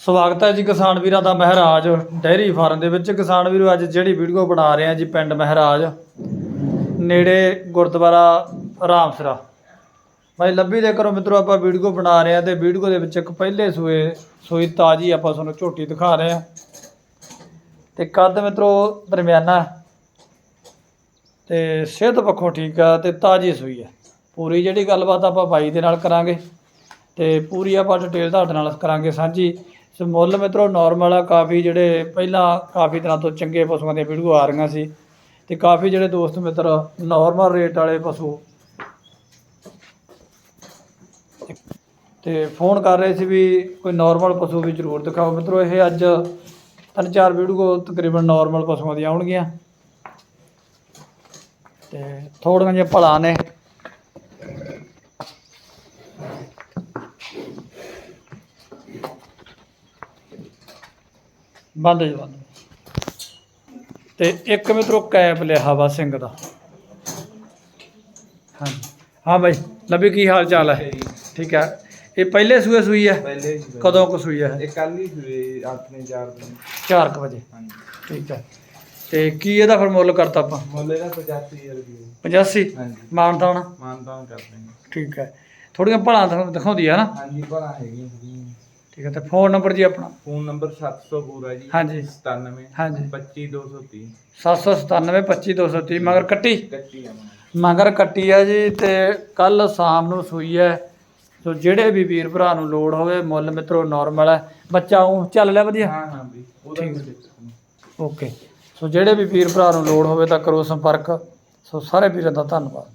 ਸਵਾਗਤ ਹੈ ਜੀ ਕਿਸਾਨ ਵੀਰਾਂ ਦਾ ਮਹਾਰਾਜ ਡੈਰੀ ਫਾਰਮ ਦੇ ਵਿੱਚ। ਕਿਸਾਨ ਵੀਰੋ, ਅੱਜ ਜਿਹੜੀ ਵੀਡੀਓ ਬਣਾ ਰਹੇ ਆ ਜੀ ਪਿੰਡ ਮਹਾਰਾਜ, ਨੇੜੇ ਗੁਰਦੁਆਰਾ ਰਾਮਸਰਾ। ਭਾਈ ਲੱਭੀ ਦੇ ਕਰੋ ਮਿੱਤਰੋ, ਆਪਾਂ ਵੀਡੀਓ ਬਣਾ ਰਹੇ ਆ ਤੇ ਵੀਡੀਓ ਦੇ ਵਿੱਚ ਇੱਕ ਪਹਿਲੇ ਸੂਏ, ਸੂਈ ਤਾਜੀ ਆਪਾਂ ਤੁਹਾਨੂੰ ਝੋਟੀ ਦਿਖਾ ਰਹੇ ਆ ਤੇ ਕੱਦ ਮਿੱਤਰੋ, ਦਰਮਿਆਨਾ। ਤੇ ਸਿਹਤ ਪੱਖੋਂ ਠੀਕ ਆ ਤੇ ਤਾਜੀ ਸੂਈ ਆ। ਪੂਰੀ ਜਿਹੜੀ ਗੱਲਬਾਤ ਆਪਾਂ ਬਾਈ ਦੇ ਨਾਲ ਕਰਾਂਗੇ ਤੇ ਪੂਰੀ ਆਪਾਂ ਡਿਟੇਲ ਤੁਹਾਡੇ ਨਾਲ ਕਰਾਂਗੇ ਸਾਂਝੀ। ਸੋ ਮੁੱਲ ਮਿੱਤਰੋ ਨਾਰਮਲ ਆ, ਕਾਫੀ ਜਿਹੜੇ ਪਹਿਲਾਂ ਕਾਫੀ ਦਿਨਾਂ ਤੋਂ ਚੰਗੇ ਪਸ਼ੂਆਂ ਦੀਆਂ ਵੀਡੀਓ ਆ ਰਹੀਆਂ ਸੀ ਤੇ ਕਾਫੀ ਜਿਹੜੇ ਦੋਸਤ ਮਿੱਤਰ ਨਾਰਮਲ ਰੇਟ ਵਾਲੇ ਪਸ਼ੂ ਤੇ ਫੋਨ ਕਰ ਰਹੇ ਸੀ ਵੀ ਕੋਈ ਨਾਰਮਲ ਪਸ਼ੂ ਵੀ ਜ਼ਰੂਰ ਦਿਖਾਓ। ਮਿੱਤਰੋ, ਇਹ ਅੱਜ ਤਿੰਨ ਚਾਰ ਵੀਡੀਓ ਤਕਰੀਬਨ ਨਾਰਮਲ ਪਸ਼ੂਆਂ ਦੀਆਂ ਆਉਣਗੀਆਂ ਤੇ ਥੋੜੀਆਂ ਜਿਹੀਆਂ ਭਲਾ ਨੇ। ਬੰਦ ਜੀ ਬੰਦ। ਤੇ ਇੱਕ ਮਿੱਤਰੋ ਕੈਪ ਲਿਆ ਹਵਾ ਸਿੰਘ ਦਾ। ਹਾਂ ਹਾਂ ਬਾਈ ਲੱਭੀ ਕੀ ਹਾਲ ਚਾਲ ਹੈ? ਠੀਕ ਹੈ ਇਹ ਪਹਿਲੇ ਸੂਏ ਸੂਈ ਹੈ? ਪਹਿਲੇ ਹੀ ਕਦੋਂ ਕੁ ਸੂਈ ਹੈ ਇਹ? ਕੱਲ ਹੀ ਸੂਏ ਆਪਣੇ ਚਾਰ ਦਿਨ 4 ਵਜੇ। ਹਾਂਜੀ। ਠੀਕ ਹੈ। ਤੇ ਕੀ ਇਹਦਾ ਫਿਰ ਮੁੱਲ ਕਰਤਾ ਆਪਾਂ? ਮੁੱਲ ਇਹਦਾ 85000 ਰੁਪਏ 85 ਹਾਂਜੀ। ਮਾਨਤਾਨ? ਕਰਦੇ ਠੀਕ ਹੈ। ਥੋੜੀਆਂ ਭਲਾ ਦਿਖਾ- ਦਿਖਾਉਂਦੀ ਆ ਨਾ? ਹਾਂਜੀ ਭਲਾ ਹੈਗੀ ਠੀਕ ਹੈ ਤੇ ਫੋਨ ਨੰਬਰ ਜੀ ਆਪਣਾ? ਫੋਨ ਨੰਬਰ 700 ਪੂਰਾ ਜੀ ਹਾਂਜੀ। 97 ਹਾਂਜੀ। 25230 797 25230 ਮਗਰ ਕੱਟੀ? ਕੱਟੀ ਆ ਮਗਰ। ਕੱਟੀ ਆ ਜੀ ਤੇ ਕੱਲ ਸ਼ਾਮ ਨੂੰ ਸੂਈ ਹੈ। ਸੋ ਜਿਹੜੇ ਵੀ ਵੀਰ ਭਰਾ ਨੂੰ ਲੋੜ ਹੋਵੇ ਮੁੱਲ ਮਿੱਤਰੋ ਨਾਰਮਲ ਹੈ। ਬੱਚਾ ਉਹ ਚੱਲ ਲਿਆ ਵਧੀਆ? ਹਾਂ ਹਾਂ ਵੀ ਉਹਦਾ ਠੀਕ। ਓਕੇ। ਸੋ ਜਿਹੜੇ ਵੀ ਵੀਰ ਭਰਾ ਨੂੰ ਲੋੜ ਹੋਵੇ ਤਾਂ ਕਰੋ ਸੰਪਰਕ। ਸੋ ਸਾਰੇ ਵੀਰਾਂ ਦਾ ਧੰਨਵਾਦ।